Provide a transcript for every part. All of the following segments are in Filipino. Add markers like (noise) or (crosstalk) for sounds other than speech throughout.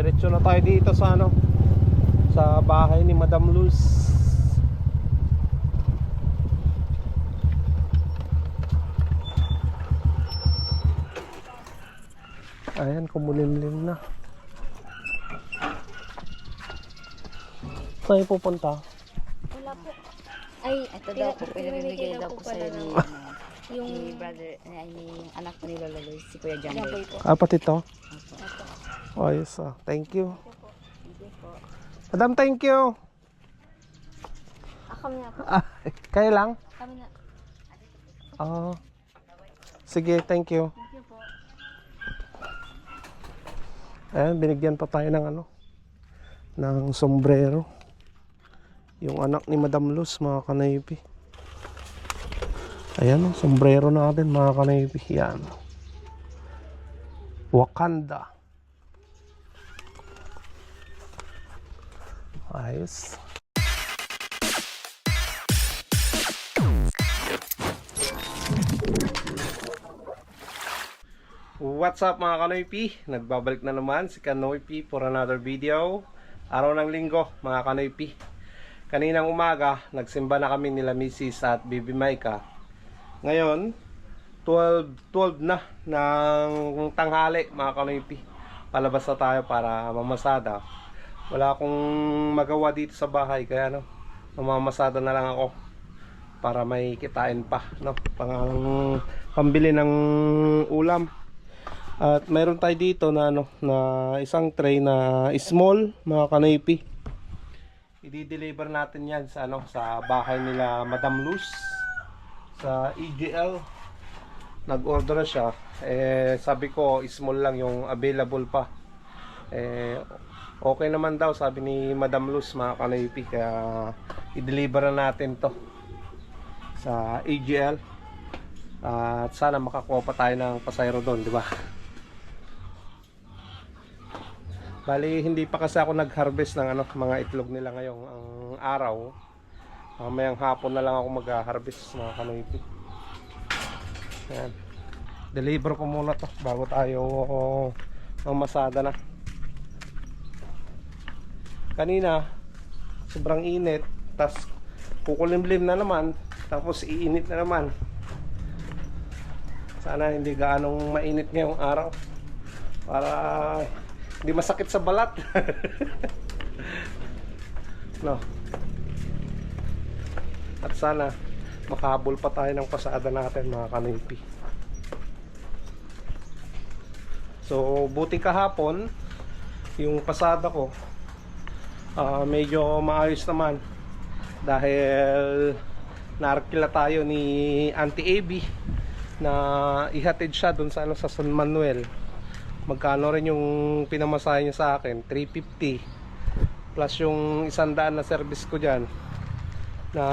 Diretso na tayo dito sa ano sa bahay ni Madam Luz. Ayan, kumulimlim na. Saan yung pupunta? Wala po. Ay, ito daw po, pinamimigay daw po sa'yo ni, (laughs) Yung ni brother, ay, ni anak ni Lola Lois, si Kuya John Jamboy Boy. po. Ah? Opo. Ayos ah. Thank you. Madam, thank you. Ah, kami na po. Ah, kayo lang? Kami na. Ah. sige, thank you. Thank you po. Ayan, binigyan pa tayo ng ano, ng sombrero. Yung anak ni Madam Luz, mga kanaypi. Ayan, oh, sombrero natin, mga kanaypi. Yan. Wakanda. Ayos. What's up mga Kanoypi? Nagbabalik na naman si Kanoypi for another video. Araw ng linggo mga Kanoypi. Kaninang umaga, nagsimba na kami nila Mrs. at Bibi Maika. Ngayon, 12, 12 na ng tanghali mga Kanoypi. Palabas na tayo para mamasada. Wala akong magawa dito sa bahay kaya no, mamamasada na lang ako para may kitain pa no pang pambili ng ulam at mayroon tayo dito na ano na isang tray na small mga kanaypi. I-deliver natin 'yan sa ano sa bahay nila Madam Luz sa EGL. Nag-order na siya. Eh sabi ko small lang yung available pa. Eh okay naman daw sabi ni Madam Luz mga kanaypi kaya i-deliver na natin 'to sa EGL. At sana makakuha pa tayo ng pasayro doon, di ba? Bali, hindi pa kasi ako nag-harvest ng ano, mga itlog nila ngayong ang araw. Mamayang hapon na lang ako mag-harvest mga kanoypi. Yan. Deliver ko muna to bago tayo mamasada na. Kanina, sobrang init. tas kukulimlim na naman. Tapos iinit na naman. Sana hindi gaanong mainit ngayong araw. Para hindi masakit sa balat. (laughs) no. At sana makahabol pa tayo ng pasada natin mga kanilpi. So, buti kahapon yung pasada ko ah, medyo maayos naman. Dahil naarkila tayo ni Auntie AB na ihatid siya doon sa ano sa San Manuel. Magkano rin yung pinamasahe niya sa akin? 350 plus yung isandaan na service ko dyan na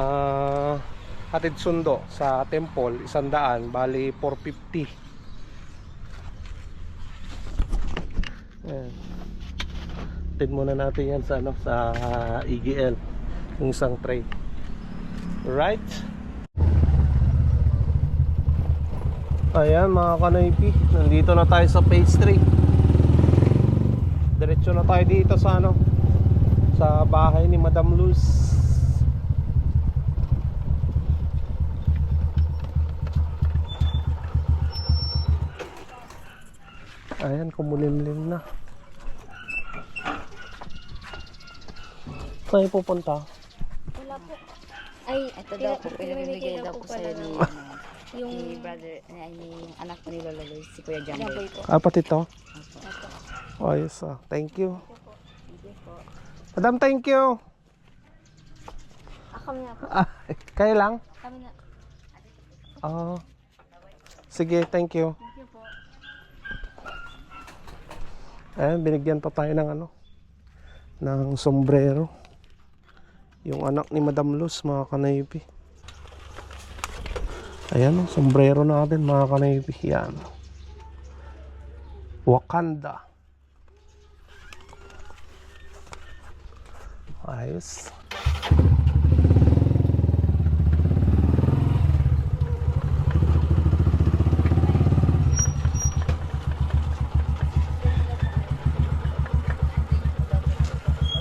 hatid sundo sa temple isandaan bali 450 Ayan. Hatid muna natin yan sa ano sa EGL yung isang tray. Right Ayan mga kanoypi, nandito na tayo sa 3 Diretso na tayo dito sa ano Sa bahay ni Madam Luz. Ayan, kumulimlim na Saan yung pupunta? Wala po. Ay, ito daw po, pinamimigay daw po sa'yo ni, ano, Yung ni brother, ay, ni anak ko ni Lola Lois, si Kuya John Boy. po. Ah, pati to? Opo. Ayos ah, thank you po. Madam, thank you Ah, kami na po. Ah, kayo lang? Kami na. Ah. Sige, thank you. Thank you po. Ayan, binigyan pa tayo ng ano ng sombrero. Yung anak ni Madam Luz, mga kanaypi. Ayan, oh, sombrero natin, mga kanaypi. Yan. Wakanda. Ayos.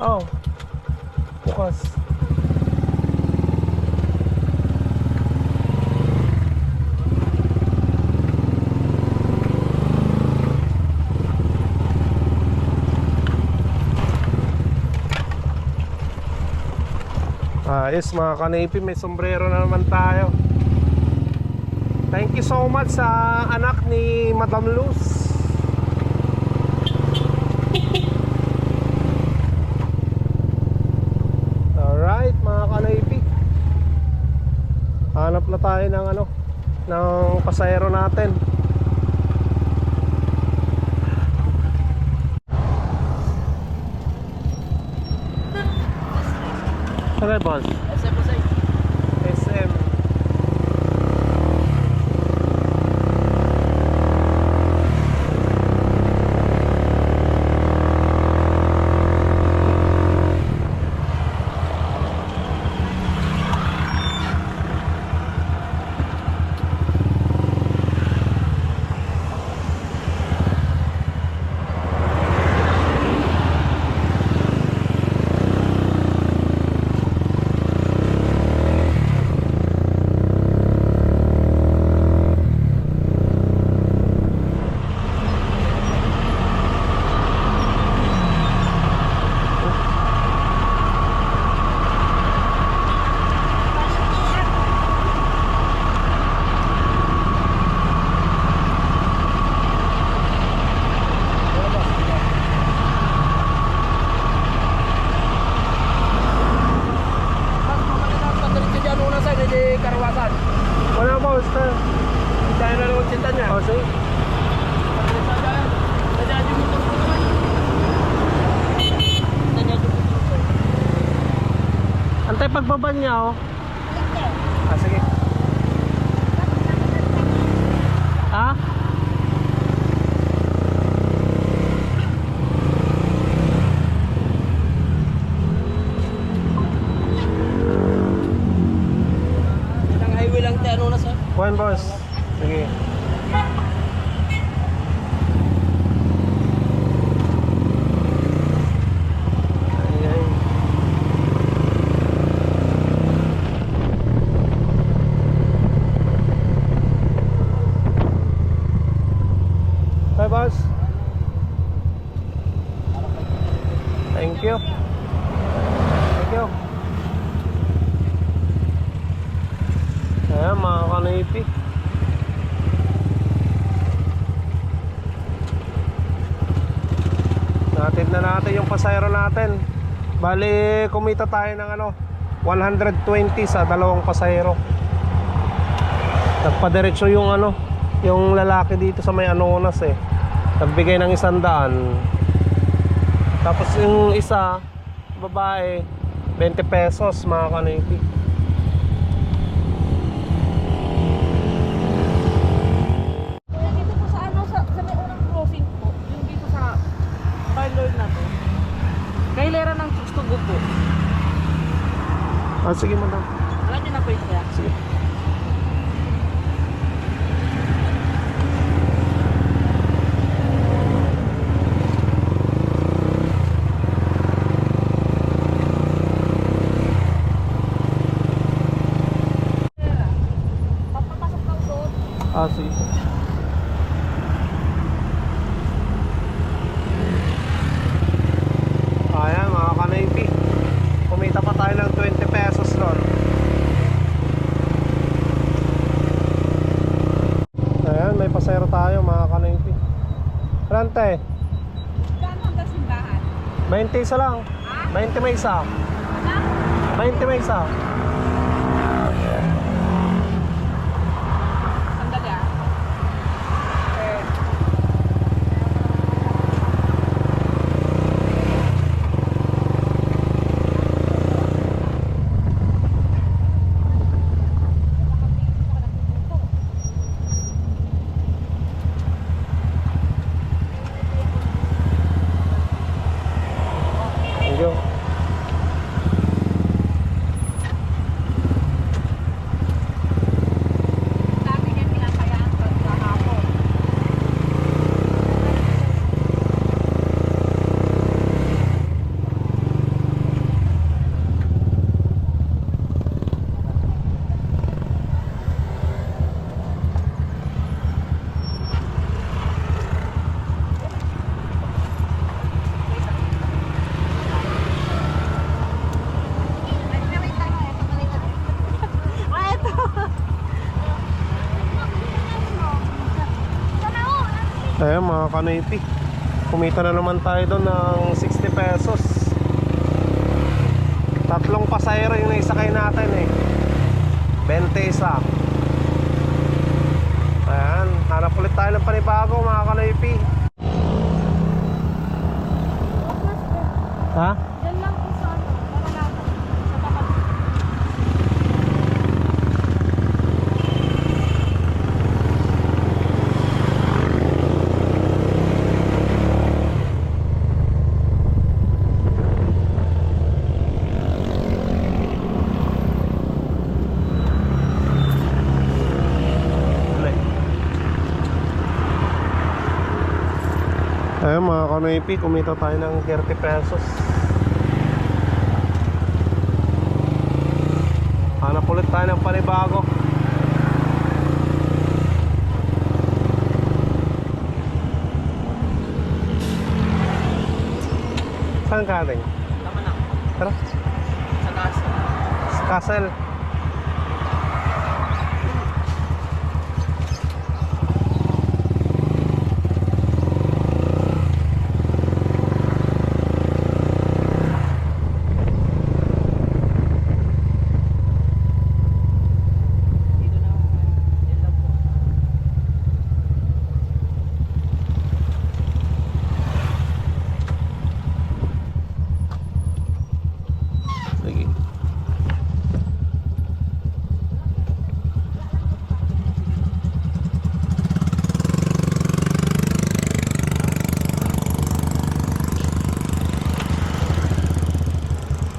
Oh. Ayos mga kanipi, may sombrero na naman tayo. Thank you so much sa anak ni Madam Luz. (laughs) Alright mga kanaypi Hanap na tayo ng ano Ng pasayro natin Okay boss Bao? Bali kumita tayo ng ano 120 sa dalawang pasayro Nagpadiretso yung ano Yung lalaki dito sa may Anonas eh. Nagbigay ng isang daan. Tapos yung isa Babae 20 pesos mga kanipi Ah sige madam Alam niyo na po siya. Sige. Ah, sige. Ayan mga kanaypi. Kumita pa tayo ng 20 pesos doon. Ayan, may pasero tayo mga kanaypi. Rante, Gaano ang simbahan? 20 isa lang. 20 may isa. 20 may isa. Mga kanoypi. Kumita na naman tayo doon ng 60 pesos. Tatlong pasayro yung naisakay natin eh. 20 isa. Ayan, hanap ulit tayo ng panibago mga kanoypi. Ha? Diyan lang po sa ano, Maranata. Sa tapat. Ulit. Ayan kanoypi, kumita tayo ng 30 pesos. Hanap ulit tayo ng panibago. Saan galing? Tama na. Tara, Sa sa castle.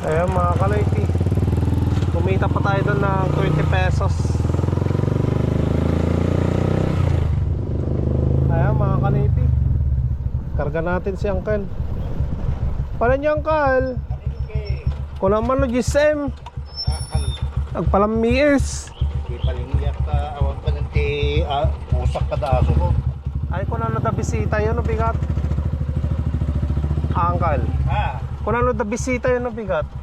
Ayan mga kalayti Kumita pa tayo doon ng 20 pesos Ayan mga kalayti Karga natin si Uncle Paano niya Uncle? Kung naman lo GSM Agpalamiis Di palingiyak ka, awan pa ng ti, usak ka daaso ko. Ay kung ano da bisita yun bigat Ah, Uncle Ha? Kung ano da bisita yun bigat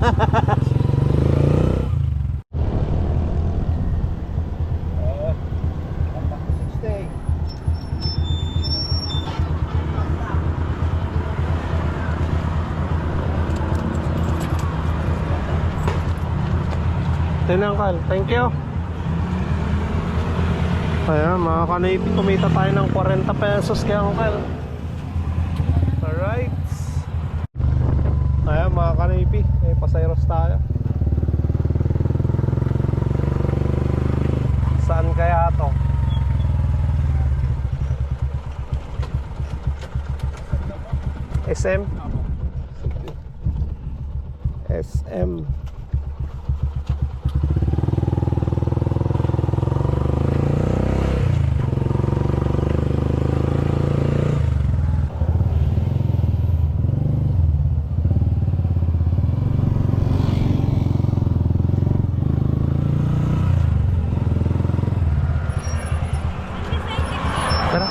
Ah, ang 60. Tin Uncle, thank you Ayan mga kanipi kumita tayo ng 40 pesos kay Uncle Alright Ayan mga kanipi May pasayros tayo Saan kaya to? SM? SM Tara.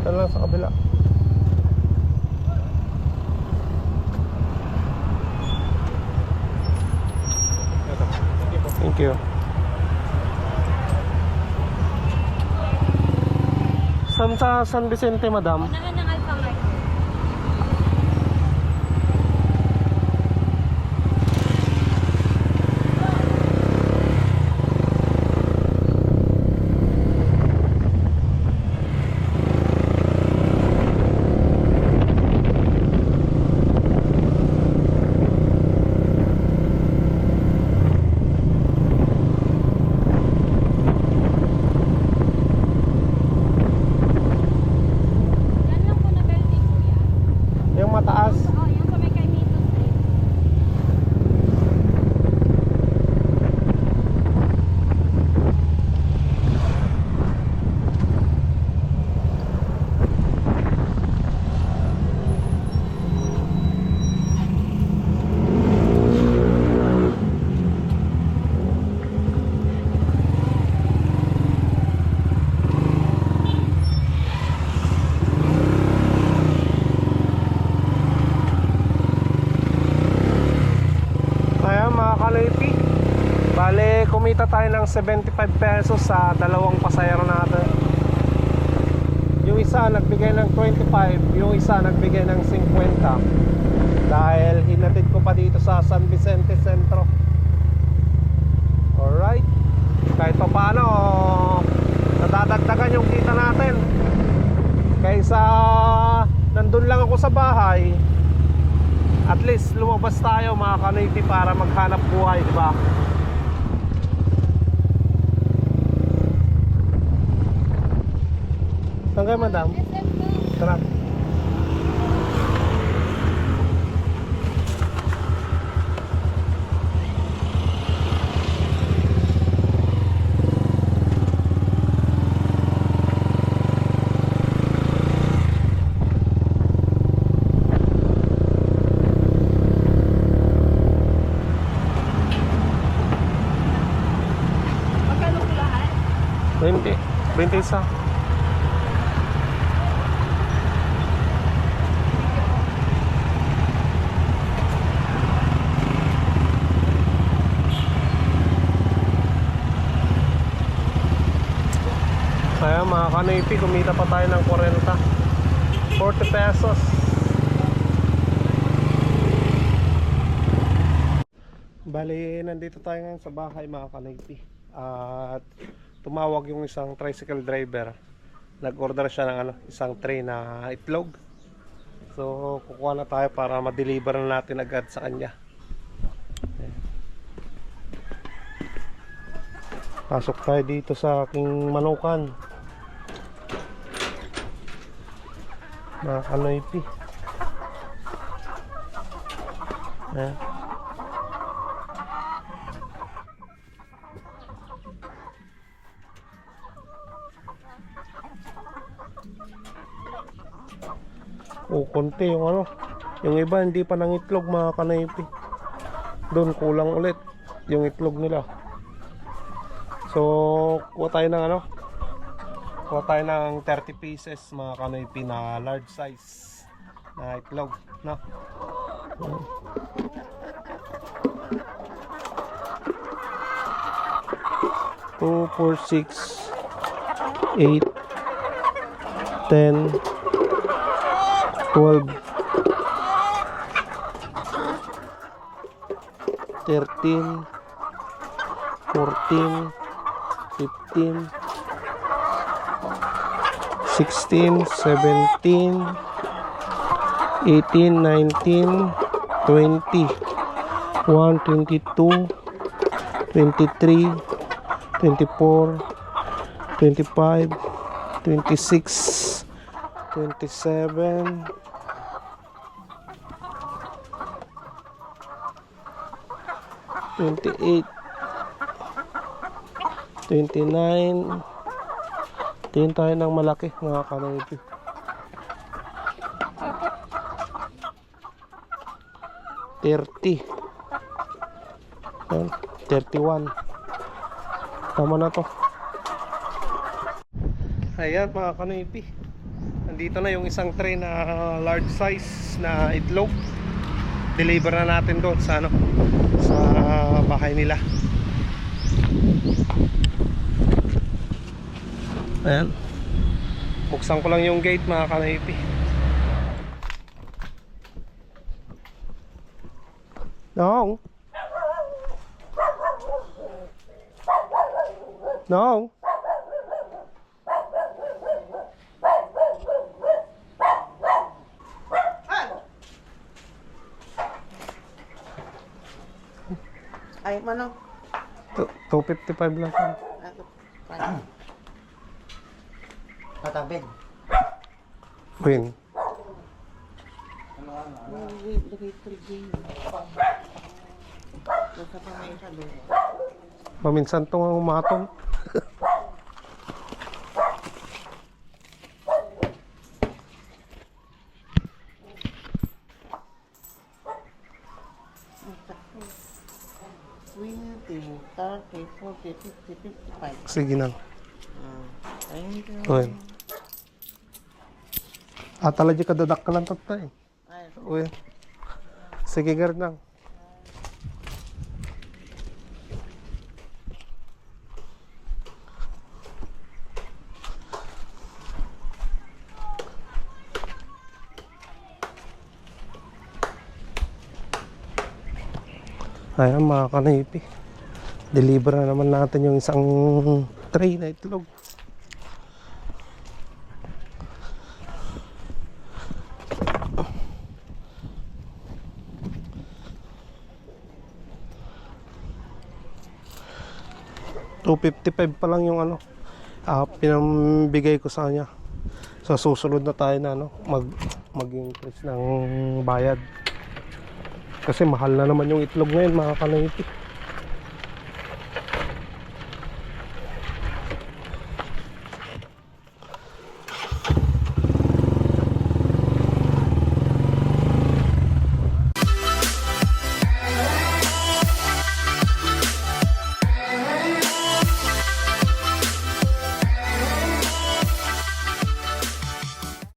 Ito lang sa kabila. Thank you. Saan sa San Vicente, madam? Unahan ng Alpha Mart. Yan lang po kumita tayo ng 75 pesos sa dalawang pasayero natin. Yung isa nagbigay ng 25, yung isa nagbigay ng 50. Dahil hinatid ko pa dito sa San Vicente Centro. Alright. Kahit pa paano, nadadagdagan yung kita natin. Kaysa nandun lang ako sa bahay, at least lumabas tayo mga kanoypi para maghanap buhay, di ba? Saan kayo, madam? Tara. Magkano po lahat? 20. 20 isa. 50 kumita pa tayo ng 40 40 pesos. Bali nandito tayo ngayon sa bahay mga kanagpi at tumawag yung isang tricycle driver. Nag order siya ng ano, isang tray na itlog. So kukuha na tayo para ma-deliver na natin agad sa kanya. Pasok tayo dito sa aking manukan. Mga kanoypi. Ayan. O konti yung ano. Yung iba hindi pa ng itlog mga kanaypi. Doon kulang ulit yung itlog nila. So, kuha tayo ng ano? Kuha tayo ng 30 pieces mga kanaypi na large size na itlog, no? Two, four, six, eight, ten, 12 13 14 15 16 17 18 19 20 1 22 23 24 25 26 27 28 29 Tingin tayo ng malaki mga kanaypi Thirty. Yan, 31 Tama na to. Ayan mga kanaypi Nandito na yung isang tray na large size na itlog. Deliver na natin doon sa ano Sa bahay nila Ayan. Buksan ko lang yung gate mga kanaypi No No Ay, manong. Tu- 255 lang Tatabin. Queen Paminsan tong umatong fifty, fifty-five. Sige na Thank Ah, talaga ka dadakkalan tatay. Uy. Sige, garnang. Ayan mga kanipi. Deliver na naman natin yung isang tray na itlog. $255 pa lang yung ano ah, pinambigay ko sa kanya. Sa susunod na tayo na ano mag mag-increase ng bayad. Kasi mahal na naman yung itlog ngayon mga kanipi